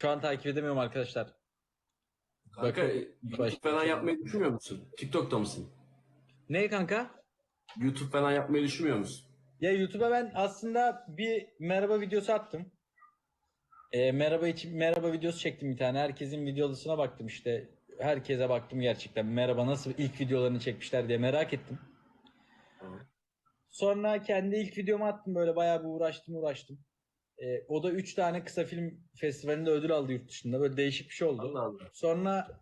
Şu an takip edemiyorum arkadaşlar. Kanka Bakın, YouTube başka- falan yapmayı düşünmüyor musun? TikTok'ta mısın? Ne kanka? YouTube falan yapmayı düşünmüyor musun? Ya YouTube'a ben aslında bir merhaba videosu attım. Ee, merhaba için merhaba videosu çektim bir tane. Herkesin videolusuna baktım işte. Herkese baktım gerçekten. Merhaba nasıl ilk videolarını çekmişler diye merak ettim. Sonra kendi ilk videomu attım böyle bayağı bir uğraştım uğraştım. Ee, o da 3 tane kısa film festivalinde ödül aldı yurt dışında. Böyle değişik bir şey oldu. Allah Allah. Sonra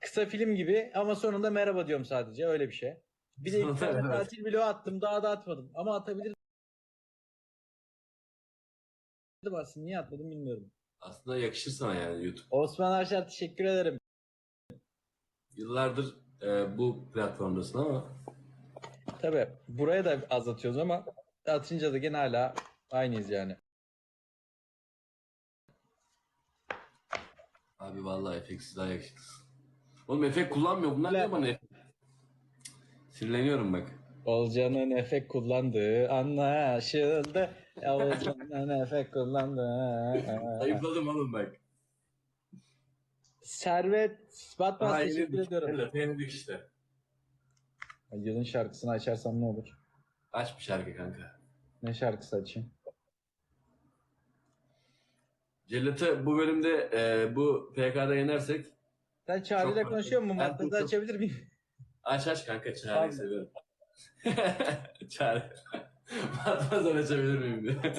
kısa film gibi ama sonunda merhaba diyorum sadece öyle bir şey. Bir de iki tane tatil vlogu attım daha da atmadım ama atabilirdim aslında niye atmadım bilmiyorum. Aslında yakışır sana yani YouTube. Osman Arşar teşekkür ederim. Yıllardır e, bu platformdasın ama Tabi buraya da az atıyoruz ama atınca da gene hala aynıyız yani. Abi vallahi efektsiz daha yakışıklısın. Oğlum efekt kullanmıyor. Bunlar ne bana efekt? Sinirleniyorum bak. Olcan'ın efekt kullandığı anlaşıldı. Olcan'ın efekt kullandığı. Ayıpladım oğlum bak. Servet Batmaz Aha, teşekkür ediyorum. Evet, yenildik işte. Yılın şarkısını açarsam ne olur? Aç bir şarkı kanka. Ne şarkısı açayım? Cellat'ı bu bölümde e, bu PK'da yenersek Sen Çağrı ile Çok konuşuyor musun? Ben çok- açabilir miyim? aç aç kanka Çağrı'yı Tamam. seviyorum. Çağrı. Batmaz'dan açabilir miyim diye.